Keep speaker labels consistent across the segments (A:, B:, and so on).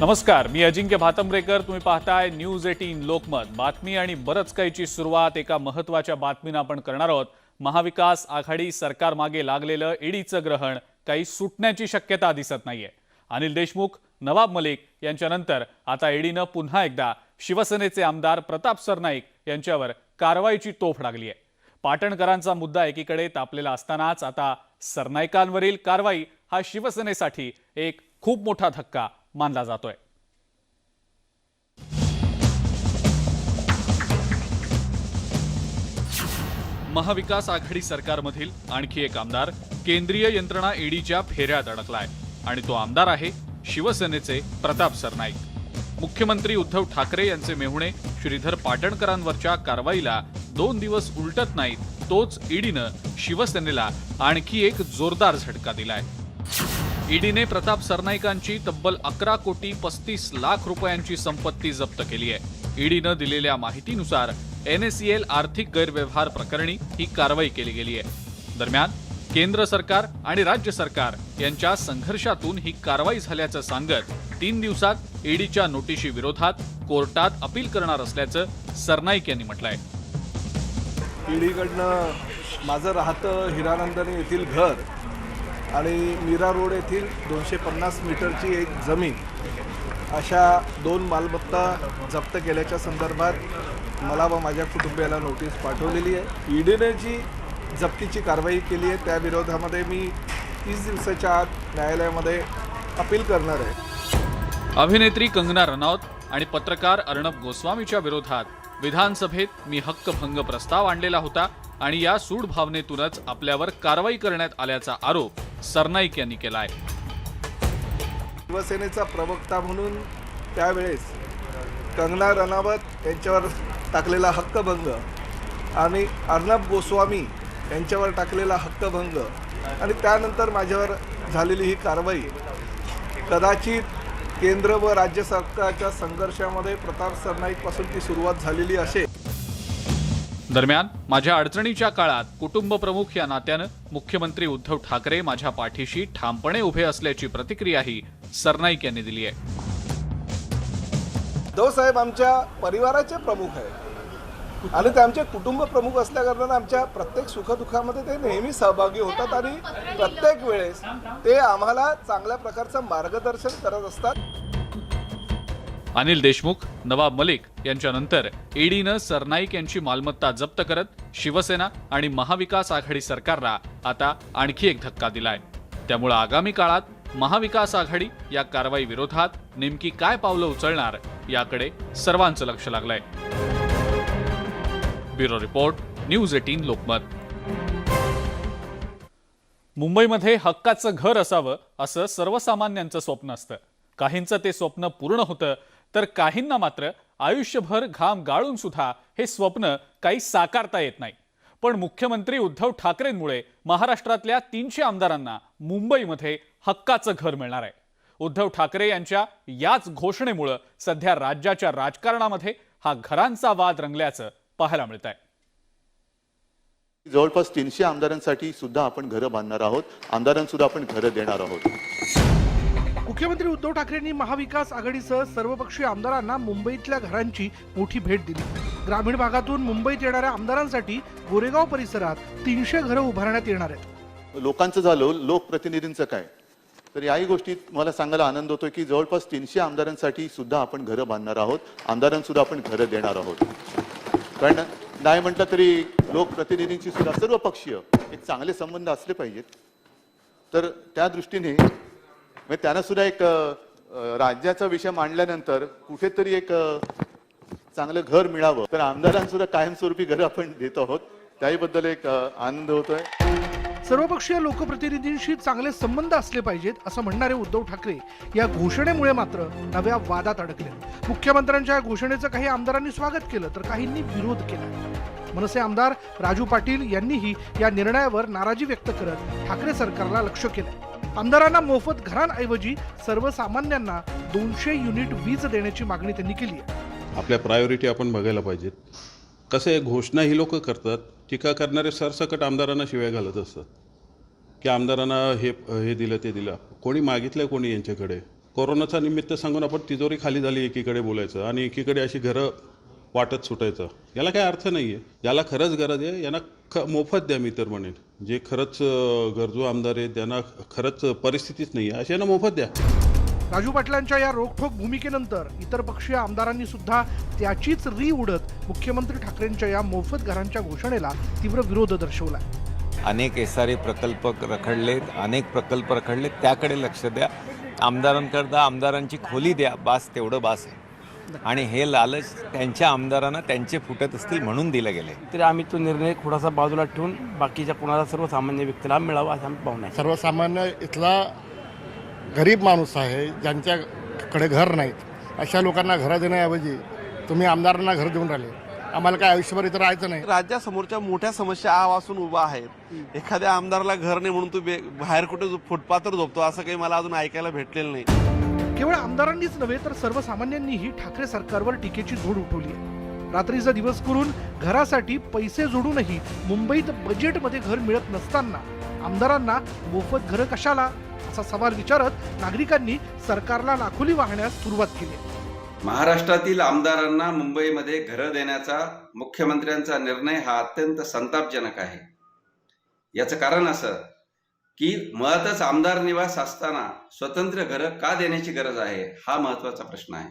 A: नमस्कार मी अजिंक्य भातंब्रेकर. तुम्ही पाहताय न्यूज एटीन लोकमत. बातमी आणि बरंच काहीची सुरुवात एका महत्त्वाच्या बातमीनं आपण करणार आहोत. महाविकास आघाडी सरकार मागे लागलेलं ईडीचं ग्रहण काही सुटण्याची शक्यता दिसत नाहीये. अनिल देशमुख नवाब मलिक यांच्यानंतर आता ईडीनं पुन्हा एकदा शिवसेनेचे आमदार प्रताप सरनाईक यांच्यावर कारवाईची तोफ लागली आहे पाटणकरांचा मुद्दा एकीकडे तापलेला असतानाच आता सरनाईकांवरील कारवाई हा शिवसेनेसाठी एक खूप मोठा धक्का मानला जातोय. महाविकास आघाडी सरकारमधील आणखी एक आमदार केंद्रीय यंत्रणा ईडीच्या फेऱ्यात अडकलाय आणि तो आमदार आहे शिवसेनेचे प्रताप सरनाईक. मुख्यमंत्री उद्धव ठाकरे यांचे मेहुणे श्रीधर पाटणकरांवरच्या कारवाईला दोन दिवस उलटत नाहीत तोच ईडीनं शिवसेनेला आणखी एक जोरदार झटका दिलाय. ईडीने प्रताप सरनाईकांची तब्बल अकरा कोटी पस्तीस लाख रुपयांची संपत्ती जप्त केली आहे. ईडीनं दिलेल्या माहितीनुसार एनएसीएल आर्थिक गैरव्यवहार प्रकरणी ही कारवाई केली गेली आहे. दरम्यान केंद्र सरकार आणि राज्य सरकार यांच्या संघर्षातून ही कारवाई झाल्याचं सांगत तीन दिवसात ईडीच्या नोटिशी विरोधात कोर्टात अपील करणार असल्याचं सरनाईक यांनी म्हटलंय.
B: ईडीकडनं माझं राहतं हिरानंदने येथील घर. आणि मीरा रोड येथील दोनशे पन्नास मीटरची एक जमीन अशा दोन मालमत्ता जप्त केल्याच्या संदर्भात मला व माझ्या कुटुंबियाला नोटीस पाठवलेली आहे. ईडीने जी जप्तीची कारवाई केली आहे त्या विरोधामध्ये मी तीस दिवसाच्या आत न्यायालयामध्ये अपील करणार आहे.
A: अभिनेत्री कंगना रनौत आणि पत्रकार अर्णब गोस्वामीच्या विरोधात विधानसभेत मी हक्कभंग प्रस्ताव आणलेला होता आणि या सूड भावनेतूनच आपल्यावर कारवाई करण्यात आल्याचा आरोप सरनाईक यांनी केलाय.
B: शिवसेनेचा प्रवक्ता म्हणून त्यावेळेस कंगना रनावत यांच्यावर टाकलेला हक्कभंग आणि अर्णब गोस्वामी यांच्यावर टाकलेला हक्कभंग आणि त्यानंतर माझ्यावर झालेली ही कारवाई कदाचित केंद्र व राज्य सरकारच्या संघर्षामध्ये प्रताप सरनाईकपासून ती सुरुवात झालेली असेल.
A: दरम्यान माझ्या अडचणीच्या काळात कुटुंब प्रमुख या नात्यानं मुख्यमंत्री उद्धव ठाकरे माझ्या पाठीशी ठामपणे उभे असल्याची प्रतिक्रियाही सरनाईक यांनी दिली आहे.
B: उद्धव साहेब आमच्या परिवाराचे प्रमुख आहे आणि ते आमचे कुटुंब प्रमुख असल्याकारणानं आमच्या प्रत्येक सुखदुःखामध्ये ते नेहमी सहभागी होतात आणि प्रत्येक वेळेस ते आम्हाला चांगल्या प्रकारचं मार्गदर्शन करत असतात.
A: अनिल देशमुख नवाब मलिक यांच्यानंतर ईडीनं सरनाईक यांची मालमत्ता जप्त करत शिवसेना आणि महाविकास आघाडी सरकारला आता आणखी एक धक्का दिलाय. त्यामुळे आगामी काळात महाविकास आघाडी या कारवाई विरोधात नेमकी काय पावलं उचलणार याकडे सर्वांचं लक्ष लागलंय. Bureau report news eighteen Lokmat. मुंबईमध्ये हक्काचं घर असावं असं सर्वसामान्यांचं स्वप्न असतं. काहींचं ते स्वप्न पूर्ण होतं तर काहींना मात्र आयुष्यभर घाम गाळून सुद्धा हे स्वप्न काही साकारता येत नाही. पण मुख्यमंत्री उद्धव ठाकरेंमुळे महाराष्ट्रातल्या तीनशे आमदारांना मुंबईमध्ये हक्काचं घर मिळणार आहे. उद्धव ठाकरे यांच्या याच घोषणेमुळं सध्या राज्याच्या राजकारणामध्ये हा घरांचा वाद रंगल्याचं पाहायला मिळत आहे
C: जवळपास तीनशे आमदारांसाठी सुद्धा आपण घरं बांधणार आहोत. आमदारांसुद्धा आपण घरं देणार आहोत.
D: मुख्यमंत्री उद्धव ठाकरेंनी महाविकास आघाडीसह सर्वपक्षीय आमदारांना मुंबईतल्या घरांची मोठी भेट दिली. ग्रामीण भागातून मुंबईत येणाऱ्या आमदारांसाठी गोरेगाव परिसरात तीनशे घरं उभारण्यात येणार आहेत.
C: लोकांचं झालं लोकप्रतिनिधींचं काय? तर याही गोष्टीत मला सांगायला आनंद होतोय की जवळपास तीनशे आमदारांसाठी सुद्धा आपण घरं बांधणार आहोत. आमदारांसुद्धा आपण घरं देणार आहोत. कारण नाही म्हटलं तरी लोकप्रतिनिधींची सुद्धा सर्व पक्षीय एक चांगले संबंध असले पाहिजेत. तर त्या दृष्टीने म्हणजे त्यांना सुद्धा एक राज्याचा विषय मांडल्यानंतर कुठेतरी एक चांगलं घर मिळावं. तर आमदारांसुद्धा कायमस्वरूपी घर आपण देत आहोत. त्याहीबद्दल एक आनंद होतोय.
D: सर्वपक्षीय लोकप्रतिनिधींशी चांगले संबंध असले पाहिजेत असं म्हणणारे उद्धव ठाकरे या घोषणेमुळे मात्र नव्या वादात अडकले. मुख्यमंत्र्यांच्या या घोषणेचं काही आमदारांनी स्वागत केलं तर काहींनी विरोध केला. मनसे आमदार राजू पाटील यांनीही या निर्णयावर नाराजी व्यक्त करत ठाकरे सरकारला लक्ष केलं आमदारांना मोफत घरांऐवजी सर्वसामान्यांना दोनशे युनिट वीज देण्याची मागणी त्यांनी केली आहे.
E: आपल्या प्रायोरिटी आपण बघायला पाहिजेत. कसं आहे घोषणा ही लोक करतात टीका करणारे सरसकट आमदारांना शिव्या घालत असतात. की आमदारांना हे हे दिलं ते दिलं. कोणी मागितलं कोणी यांच्याकडे? कोरोनाचा निमित्त सांगून आपण तिजोरी खाली झाली एकीकडे बोलायचं आणि एकीकडे अशी घरं वाटत सुटायचं. याला काही अर्थ नाही आहे ज्याला खरंच गरज आहे यांना ख मोफत द्या मी तर म्हणेन. जे खरंच गरजू आमदार आहेत ज्यांना खरंच परिस्थितीच नाही आहे. अशांना मोफत द्या.
D: राजू पाटलांच्या या रोखठोक भूमिकेनंतर इतर पक्षीय आमदारांनी सुद्धा त्याचीच री उडत मुख्यमंत्री ठाकरेंच्या या मोफत घरांच्या घोषणेला तीव्र विरोध दर्शवला.
F: अनेक एस आर ए प्रकल्प रखडलेत अनेक प्रकल्प रखडलेत त्याकडे लक्ष द्या. आमदारांकरता आमदारांची खोली द्या. बास तेवढं बास आहे. आणि हे लालच त्यांच्या आमदारांना त्यांचे फुटत असतील म्हणून दिलं गेले.
G: तरी आम्ही तो निर्णय थोडासा बाजूला ठेवून बाकीच्या कोणाला सर्वसामान्य व्यक्तीला मिळावा असं आम्ही पाहून आहे.
H: सर्वसामान्य इथला गरीब माणूस आहे ज्यांच्याकडे घर नाहीत अशा लोकांना घरं देण्याऐवजी तुम्ही आमदारांना घर देऊन राहिले. आम्हाला काय आयुष्यभर इथं राहायचं नाही.
I: राज्यासमोरच्या मोठ्या समस्या आवासून उभा आहेत. एखाद्या आमदाराला घर नाही म्हणून तू बे- बाहेर कुठे फुटपाथवर झोपतो असं काही मला अजून ऐकायला भेटलेलं नाही.
D: केवळ आमदारांनीच नव्हे तर सर्वसामान्यांनीही ठाकरे सरकारवर टीकेची झोड उठवली आहे. रात्रीचा दिवस करून घरासाठी पैसे जोडूनही मुंबईत बजेटमध्ये घर मिळत नसताना आमदारांना मोफत घरं कशाला? असा सवाल विचारत नागरिकांनी सरकारला लाखोली वाहण्यास सुरुवात केली
J: महाराष्ट्रातील आमदारांना मुंबईमध्ये घरं देण्याचा मुख्यमंत्र्यांचा निर्णय हा अत्यंत संतापजनक आहे. याचं कारण असं की मुळातच आमदार निवास असताना स्वतंत्र घरं का देण्याची गरज आहे हा महत्त्वाचा प्रश्न आहे.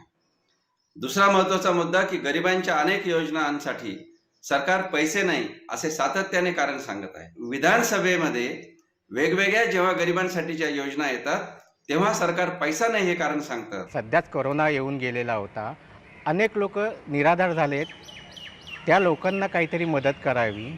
J: दुसरा महत्त्वाचा मुद्दा की गरिबांच्या अनेक योजनांसाठी सरकार पैसे नाही असे सातत्याने कारण सांगत आहे. विधानसभेमध्ये वेगवेगळ्या जेव्हा गरिबांसाठीच्या योजना येतात तेव्हा सरकार पैसा नाही हे कारण सांगतं.
K: सध्याच कोरोना येऊन गेलेला होता. अनेक लोक निराधार झालेत. त्या लोकांना काहीतरी मदत करावी.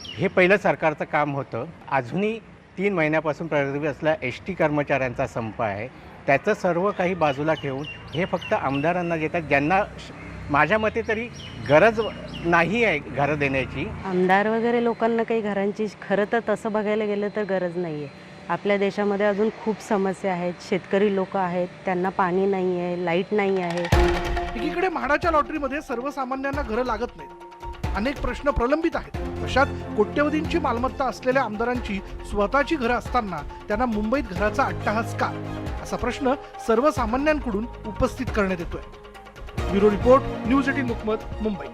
K: हे पहिलं सरकारचं काम होतं. अजूनही तीन महिन्यापासून प्रगती असलेल्या एस टी कर्मचाऱ्यांचा संप आहे. त्याचं सर्व काही बाजूला ठेवून हे फक्त आमदारांना देतात. ज्यांना श- माझ्या मते तरी गरज नाही आहे घरं देण्याची.
L: आमदार वगैरे लोकांना काही घरांची खरं तर तसं बघायला गेलं तर गरज नाही आहे आपल्या देशामध्ये अजून खूप समस्या आहेत. शेतकरी लोक आहेत. त्यांना पाणी नाही आहे लाइट नाही आहे
D: एकीकडे म्हाडाच्या लॉटरीमध्ये सर्वसामान्यांना घरं लागत नाहीत. अनेक प्रश्न प्रलंबित आहेत. अशात कोट्यवधींची मालमत्ता असलेल्या आमदारांची स्वतःची घरं असताना त्यांना मुंबईत घराचा अट्टाहास का? असा प्रश्न सर्वसामान्यांकडून उपस्थित करण्यात येतोय. Bureau report news eighteen Lokmat Mumbai.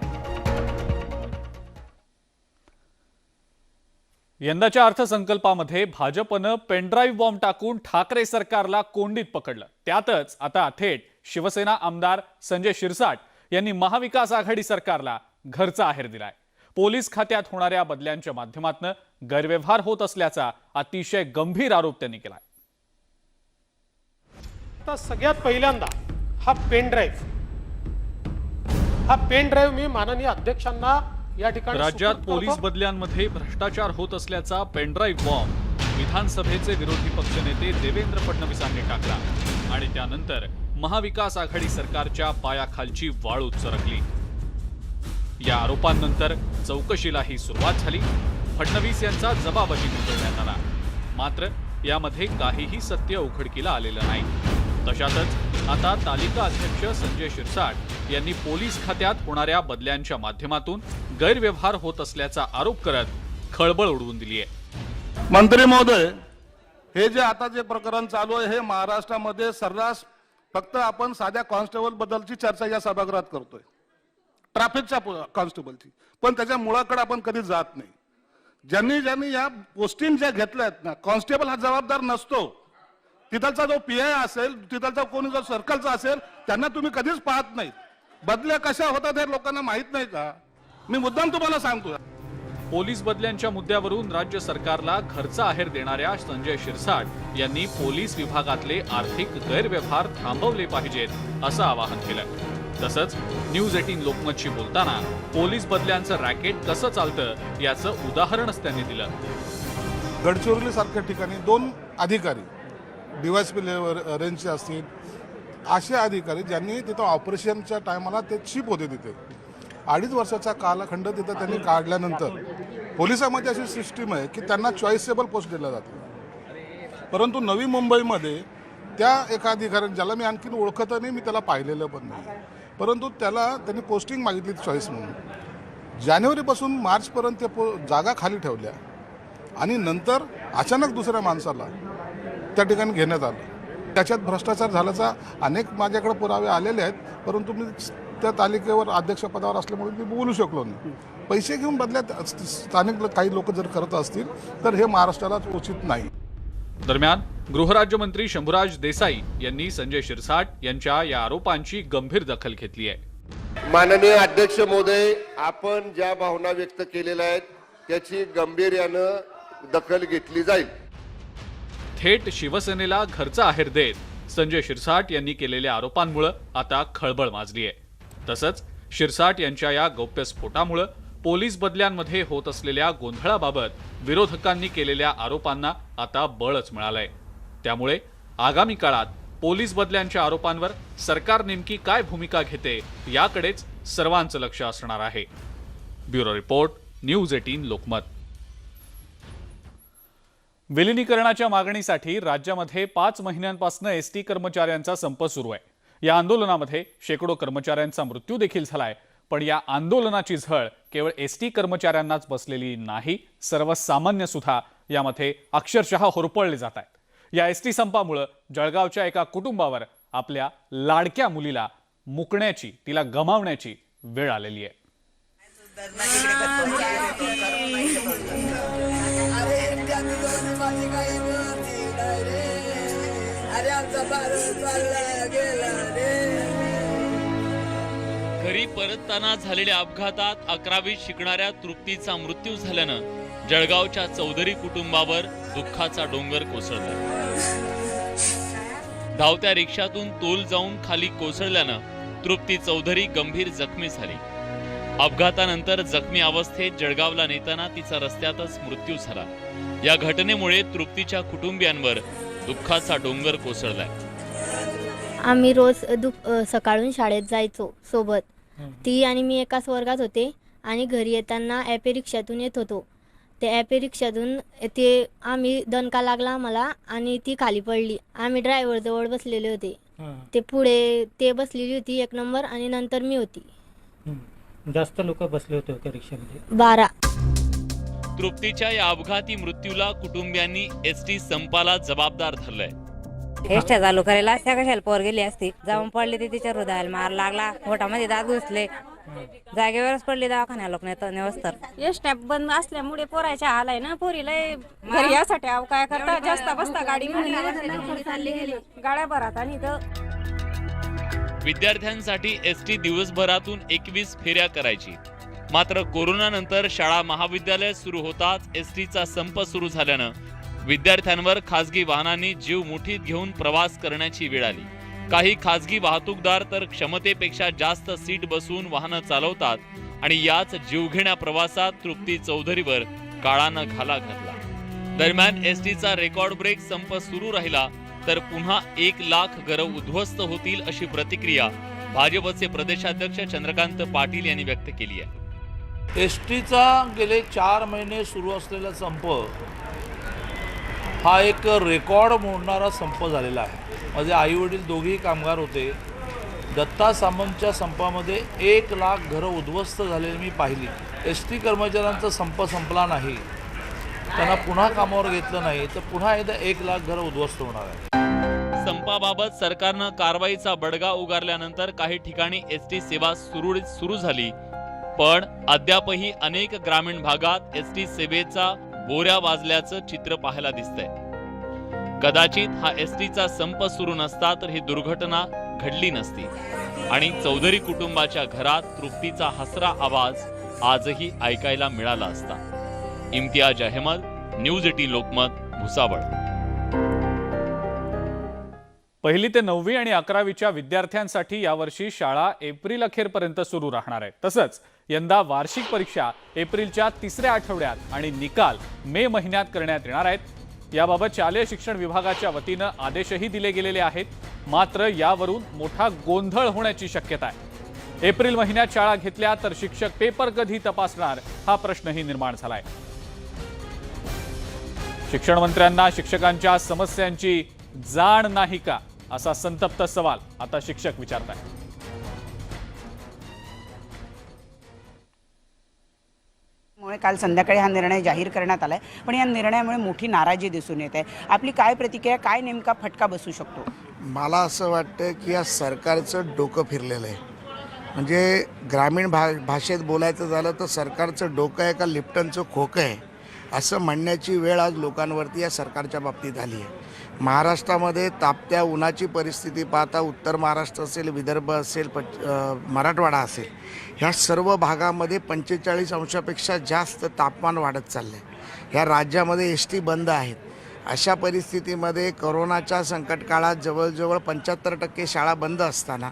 A: यंदाच्या अर्थसंकल्पामध्ये भाजपनं पेनड्राईव्ह बॉम्ब टाकून ठाकरे सरकारला कोंडीत पकडलं. त्यातच आता थेट शिवसेना आमदार संजय शिरसाट यांनी महाविकास आघाडी सरकारला घरचा आहेर दिलाय. पोलीस खात्यात होणाऱ्या बदल्यांच्या माध्यमातून गैरव्यवहार होत असल्याचा अतिशय गंभीर आरोप त्यांनी केलाय.
G: आता सगळ्यात पहिल्यांदा हा पेन ड्राईव्ह. हा पेन ड्राईव्ह मी माननीय अध्यक्षांना या ठिकाणी
A: राज्यात पोलीस. बदल्यांमध्ये भ्रष्टाचार होत असल्याचा पेनड्राईव्ह बॉम्ब विधानसभेचे विरोधी पक्षनेते देवेंद्र फडणवीसांनी टाकला आणि त्यानंतर महाविकास आघाडी सरकारच्या पायाखालची वाळू सरकली या आरोपांनंतर चौकशीलाही सुरुवात झाली. फडणवीस यांचा जबाबही नोंदवण्यात आला. मात्र यामध्ये काहीही सत्य उघडकीला आलेलं नाही. तशातच आता तालिका अध्यक्ष संजय शिरसाट यांनी पोलीस खात्यात होणाऱ्या बदल्यांच्या माध्यमातून गैरव्यवहार होत असल्याचा आरोप करत खळबळ उडवून दिली आहे
B: मंत्री महोदय हे जे आता जे प्रकरण चालू आहे हे महाराष्ट्रामध्ये सर्रास फक्त आपण साध्या कॉन्स्टेबल बद्दलची चर्चा या सभागृहात करतोय. ट्रॅफिकच्या कॉन्स्टेबलची. पण त्याच्या मुळाकडे आपण कधी जात नाही. ज्यांनी ज्यांनी या पोस्टिंग ज्या घेतल्या आहेत ना कॉन्स्टेबल हा जबाबदार नसतो. तिथलचा जो पी आय असेल तिथलचा कोणी जो सर्कलचा असेल त्यांना तुम्ही कधीच पाहत नाही. बदल्या कशा होतात हे लोकांना माहीत नाही का? मी मुद्दाम तुम्हाला सांगतो
A: पोलीस बदल्यांच्या मुद्द्यावरून राज्य सरकारला घरचा आहेर देणाऱ्या संजय शिरसाट यांनी पोलीस विभागातले आर्थिक गैरव्यवहार थांबवले पाहिजेत असं आवाहन केलं तसंच न्यूज एटीन लोकमतशी बोलताना पोलीस बदल्यांचं रॅकेट कसं चालतं याचं उदाहरणच त्यांनी दिलं.
H: गडचिरोली सारख्या ठिकाणी दोन अधिकारी डीवायसपी लेवल रेंजचे असतील असे अधिकारी ज्यांनी तिथं ऑपरेशनच्या टायमाला ते चीप होते तिथे. अडीच वर्षाचा कालखंड तिथं त्यांनी काढल्यानंतर पोलिसामध्ये अशी सिस्टीम आहे की त्यांना चॉईसेबल पोस्ट दिला जातो परंतु नवी मुंबईमध्ये त्या एका अधिकाऱ्याने ज्याला मी आणखीन ओळखत नाही मी त्याला पाहिलेलं पण नाही. परंतु त्याला त्यांनी पोस्टिंग मागितली चॉईस म्हणून. जानेवारीपासून मार्चपर्यंत त्या पो जागा खाली ठेवल्या. आणि नंतर अचानक दुसऱ्या माणसाला त्या ठिकाणी घेण्यात आलं. त्याच्यात भ्रष्टाचार झाल्याचा अनेक माझ्याकडे पुरावे आलेले आहेत परंतु मी त्या तालिकेवर अध्यक्षपदावर असल्यामुळे मी बोलू शकलो नाही. पैसे घेऊन बदल्यात स्थानिक काही लोक जर करत असतील तर हे महाराष्ट्राला उचित नाही.
A: दरम्यान गृहराज्यमंत्री शंभूराज देसाई यांनी संजय शिरसाट यांच्या या आरोपांची गंभीर दखल घेतली आहे.
M: माननीय अध्यक्ष महोदय आपण ज्या भावना व्यक्त केलेल्या आहेत त्याची गांभीर्यानं दखल घेतली जाईल.
A: थेट शिवसेनेला घरचा आहेर देत संजय शिरसाट यांनी केलेल्या आरोपांमुळे आता खळबळ माजली आहे. तसंच शिरसाट यांच्या या गौप्यस्फोटामुळे पोलीस बदल्यांमध्ये होत असलेल्या गोंधळाबाबत विरोधकांनी केलेल्या आरोपांना आता बळच मिळालंय. त्यामुळे आगामी काळात पोलीस बदल्यांच्या आरोपांवर सरकार नेमकी काय भूमिका घेते याकडेच सर्वांचं लक्ष असणार आहे. Bureau report news eighteen Lokmat. विलिनीकरणाच्या मागणीसाठी राज्यामध्ये पाच महिन्यांपासून एस टी कर्मचाऱ्यांचा संप सुरू आहे. या आंदोलनामध्ये शेकडो कर्मचाऱ्यांचा मृत्यू देखील झालाय. पण या आंदोलनाची झळ केवळ एस टी कर्मचाऱ्यांनाच बसलेली नाही सर्वसामान्य सुद्धा यामध्ये अक्षरशः होरपळले जात आहेत. या एस टी संपामुळं जळगावच्या एका कुटुंबावर आपल्या लाडक्या मुलीला मुकण्याची तिला गमावण्याची वेळ आलेली आहे.
N: घरी परतताना झालेल्या अपघातात अकरावीत शिकणाऱ्या तृप्तीचा मृत्यू झाल्यानं जळगावच्या चौधरी कुटुंबावर दुःखाचा डोंगर कोसळला. धावत्या रिक्षातून तोल जाऊन खाली कोसळल्यानं तृप्ती चौधरी गंभीर जखमी झाली. अपघातानंतर जखमी अवस्थेत जळगावला नेताना तिचा रस्त्यातच मृत्यू झाला. या घटनेमुळे तृप्तीच्या कुटुंबियांवर दुःखाचा डोंगर कोसळलाय.
O: आम्ही रोज दुप सकाळून शाळेत जायचो सोबत. ती आणि मी एकाच वर्गात होते आणि घरी येताना ॲपे रिक्षातून येत होतो. ते ॲपे रिक्षातून ते आम्ही दणका लागला आम्हाला आणि ती खाली पडली. आम्ही ड्रायव्हर जवळ बसलेले होते. ते पुढे ते बसलेली होती एक नंबर आणि नंतर मी होती.
K: जास्त लोक बसले होते का रिक्षामध्ये?
O: बारा.
N: तृप्तीच्या या अपघाती मृत्यूला कुटुंबियांनी एस टी संपाला जबाबदार धरलंय.
L: एसट्या चालू करायला असत्या कशाला पोर गेली असती? जाऊन पडली ती तिच्या हृदयाला मार लागला पोटामध्ये दात घुसले. जागेवरच पडली दवाखान्या लोक नेवस्तर.
O: एसट्या बंद असल्यामुळे पोराच्या हाल आहे ना पोरीला घरी यासाठी अव काय करता? जास्त बसता गाडी गाड्या भरात आणि
N: विद्यार्थ्यांसाठी एस टी दिवसभरातून एकवीस फेऱ्या करायची. मात्र कोरोनानंतर शाळा महाविद्यालय सुरू होताच एस टीचा संप सुरू झाल्यानं विद्यार्थ्यांवर खासगी वाहनांनी जीव मुठीत घेऊन प्रवास करण्याची वेळ आली. काही खासगी वाहतूकदार तर क्षमतेपेक्षा जास्त सीट बसवून वाहनं चालवतात आणि याच जीवघेण्या प्रवासात तृप्ती चौधरीवर काळानं घाला घातला. दरम्यान एस टीचा रेकॉर्ड ब्रेक संप सुरू राहिला तर पुन्हा एक लाख घरं उद्ध्वस्त होतील अशी प्रतिक्रिया भाजपचे प्रदेशाध्यक्ष चंद्रकांत पाटील यांनी व्यक्त केली आहे.
G: एस टीचा गेले चार महिने सुरू असलेला संप हा एक रेकॉर्ड मोडणारा संप झालेला आहे. माझे आई वडील दोघेही कामगार होते. दत्ता सामंतच्या संपामध्ये एक लाख घरं उद्ध्वस्त झालेली मी पाहिली. एस टी कर्मचाऱ्यांचा संप संपला नाही. त्यांना पुन्हा कामावर घेतलं नाही तर पुन्हा एकदा एक लाख घरं उद्ध्वस्त होणार आहे
N: संपाबाबत सरकारनं कारवाईचा बडगा उगारल्यानंतर काही ठिकाणी एस टी सेवा सुरळीत सुरू झाली. पण अद्यापही अनेक ग्रामीण भागात एस टी सेवेचा बोऱ्या वाजल्याचं चित्र पाहायला दिसतंय. कदाचित हा एस टीचा संप सुरू नसता तर ही दुर्घटना घडली नसती. आणि चौधरी कुटुंबाच्या घरात तृप्तीचा हसरा आवाज आजही ऐकायला मिळाला असता. Imtiaz Ahmed news eighteen Lokmat Bhusawal.
A: पहिली ते नववी आणि अकरावीच्या विद्यार्थ्यांसाठी यावर्षी शाळा एप्रिल अखेरपर्यंत सुरू राहणार आहे. तसंच यंदा वार्षिक परीक्षा एप्रिलच्या तिसऱ्या आठवड्यात आणि निकाल मे महिन्यात करण्यात येणार आहेत. याबाबत शालेय शिक्षण विभागाच्या वतीनं आदेशही दिले गेलेले आहेत. मात्र यावरून मोठा गोंधळ होण्याची शक्यता आहे. एप्रिल महिन्यात शाळा घेतल्या तर शिक्षक पेपर कधी तपासणार हा प्रश्नही निर्माण झालाय. शिक्षण मंत्र्यांना शिक्षकांच्या समस्यांची जाण नाही का? असा संतप्त सवाल आता शिक्षक विचारत आहेत
P: त्यामुळे काल संध्याकाळी हा निर्णय जाहीर करण्यात आला आहे पण या निर्णयामुळे मोठी नाराजी दिसून येत. आहे आपली काय प्रतिक्रिया काय नेमका फटका बसू शकतो?
H: मला असं वाटतं की या सरकारचं डोकं फिरलेलं आहे. म्हणजे ग्रामीण भा भाषेत बोलायचं झालं तर सरकारचं डोकं आहे का लिप्टनचं खोकं आहे? असं म्हणण्याची वेळ आज लोकांवरती या सरकारच्या बाबतीत आली आहे. महाराष्ट्रामध्ये तापत्या उन्हाची परिस्थिती पाहता उत्तर महाराष्ट्र असेल विदर्भ असेल पच मराठवाडा असेल ह्या सर्व भागामध्ये पंचेचाळीस अंशापेक्षा जास्त तापमान वाढत चाललं आहे ह्या राज्यामध्ये एस टी बंद आहेत. अशा परिस्थितीमध्ये करोनाच्या संकट काळात जवळजवळ पंच्याहत्तर टक्के शाळा बंद असताना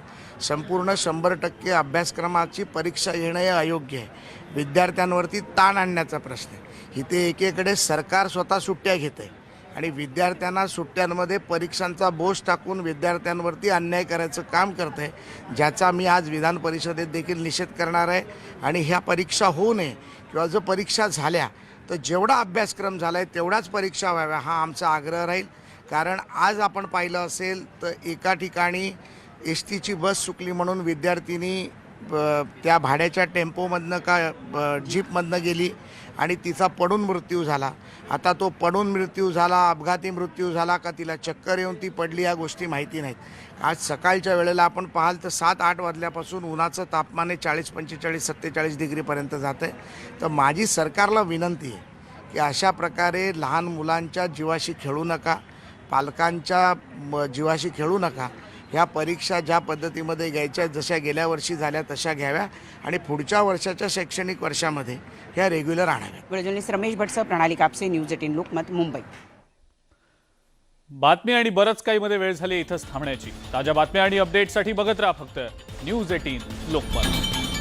H: संपूर्ण शंभर टक्के अभ्यासक्रमाची परीक्षा घेणं हे अयोग्य आहे. विद्यार्थ्यांवरती ताण आणण्याचा प्रश्न आहे. इथे एकीकडे सरकार स्वतः सुट्ट्या घेत आहे आणि विद्यार्थ्यांना सुट्ट्यांमध्ये परीक्षांचा बोज टाकून विद्यार्थ्यांवरती अन्याय करायचं काम करत आहे ज्याचा मी आज विधान परिषदेत देखील निषेध करणार आहे. आणि ह्या परीक्षा होऊ नये किंवा जर परीक्षा झाल्या तर जेवढा अभ्यासक्रम झाला आहे तेवढाच परीक्षा व्हाव्या हा आमचा आग्रह राहील. कारण आज आपण पाहिलं असेल तर एका ठिकाणी एस टीची बस चुकली म्हणून विद्यार्थिनी ब- त्या भाड्याच्या टेम्पोमधनं का ब- जीपमधनं गेली. आणि तिचा पडून मृत्यू झाला. आता तो पडून मृत्यू झाला अपघाती मृत्यू झाला का तिला चक्कर येऊन ती पडली या गोष्टी माहिती नाहीत. आज सकाळच्या वेळेला आपण पाहाल तर सात आठ वाजल्यापासून उन्हाचं तापमान हे चाळीस पंचेचाळीस सत्तेचाळीस डिग्रीपर्यंत जातं आहे तर माझी सरकारला विनंती आहे की अशा प्रकारे लहान मुलांच्या जीवाशी खेळू नका पालकांच्या जीवाशी खेळू नका. ह्या परीक्षा ज्या पद्धतीमध्ये घ्यायच्या जशा गेल्या वर्षी झाल्या तशा घ्याव्या आणि पुढच्या वर्षाच्या शैक्षणिक वर्षामध्ये ह्या रेग्युलर आणाव्या
P: रमेश भटसह प्रणाली कापसे न्यूज एटीन लोकमत मुंबई.
A: बातमी आणि बरंच काही मध्ये वेळ झाली इथंच थांबण्याची. ताज्या बातम्या आणि अपडेटसाठी बघत राहा फक्त न्यूज एटीन लोकमत.